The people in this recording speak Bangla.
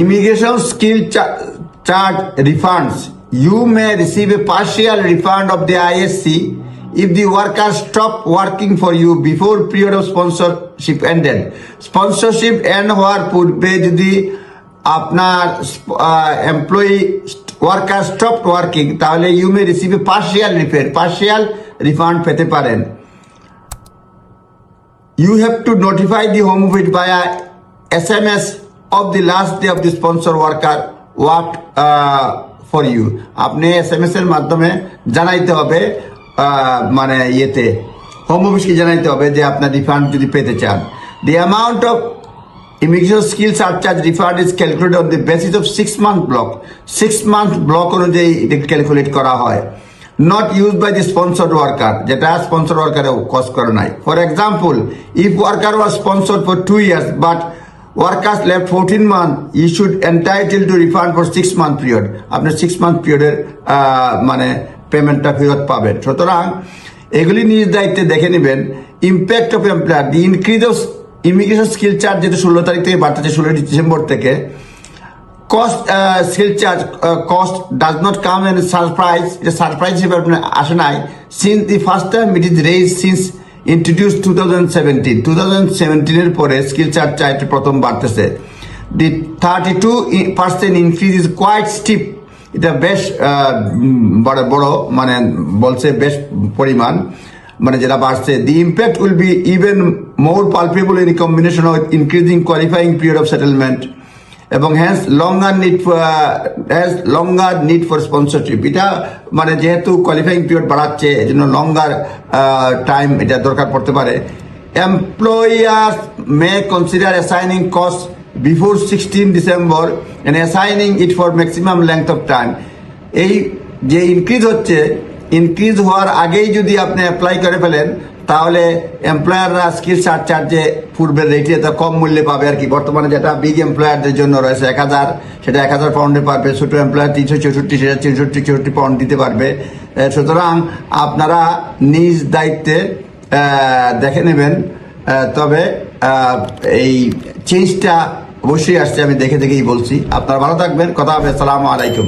Immigration skill charge refunds you may receive a partial refund of the ISC if the worker stop working for you before period of sponsorship end sponsorship end হওয়ার পূর্বে যদি আপনার এমপ্লয়ি ওয়ার্কার স্টপ ওয়ার্কিং তাহলে you may receive a partial refund partial refund পেতে পারেন। You have to notify the home office by S M S of the last day of the sponsor worker what uh, for you? আপনি এসএমএস এর মাধ্যমে জানাইতে হবে মানে ইয়েতে। হোম অফিসকে জানাইতে হবে যে আপনার রিফান্ড যদি পেতে চান। The amount of immigration skill surcharge refund is calculate on the basis of six month block six month block অনুযায়ী ক্যালকুলেট করা হয়। Not use by the sponsored worker যেটা স্পন্সর ওয়ার্কারে কস্ট করে নাই। For example if worker was sponsored for two years but workers left fourteen month you should entitle to refund for six month period আপনি সিক্স মান্থ পিরিয়ডের মানে পেমেন্টটা ফেরত পাবেন। সুতরাং এগুলি নিজ দায়িত্বে দেখে নেবেন। Impact of employer the increase of immigration skill charge যেটা ষোলো তারিখ থেকে বাড়তেছে ষোলোই ডিসেম্বর থেকে cost skill charge cost does not come an surprise এটা সারপ্রাইজ হিসেবে আপনার আসে নাই। Since the first time it is raise since introduce two thousand seventeen two thousand সেভেন্টিনের পরে স্কিল চার্জ চার্জটি প্রথম বাড়তেছে। The thirty two percent increase is quite steep এটা বেশ বড় বড় মানে বলছে বেশ পরিমাণ মানে যেটা বাড়ছে। The impact will be even more palpable in combination with increasing qualifying period of settlement এবং hence longer need has longer need for sponsorship এটা মানে যেহেতু কোয়ালিফাইং পিরিয়ড বাড়াচ্ছে এই জন্য লঙ্গার টাইম এটা দরকার পড়তে পারে। Employers may consider assigning cost before sixteen December end assigning it for maximum length of time এই যে ইনক্রিজ হচ্ছে ইনক্রিজ হওয়ার আগেই যদি আপনি অ্যাপ্লাই করে ফেলেন, তাহলে এমপ্লয়াররা স্কিল চার্জে পূর্বের রেটে তো কম মূল্যে পাবে আর কি। বর্তমানে যেটা বিগ এমপ্লয়ারদের জন্য রয়েছে এক হাজার, সেটা এক হাজার পাউন্ডে পারবে। ছোট এমপ্লয়ার তিনশো চৌষট্টি, সেটা চৌষট্টি চৌষট্টি পাউন্ড দিতে পারবে। সুতরাং আপনারা নিজ দায়িত্বে দেখে নেবেন। তবে এই চেঞ্জটা অবশ্যই আসছে, আমি দেখে দেখেই বলছি। আপনারা ভালো থাকবেন। কথা হবে, আসসালামু আলাইকুম।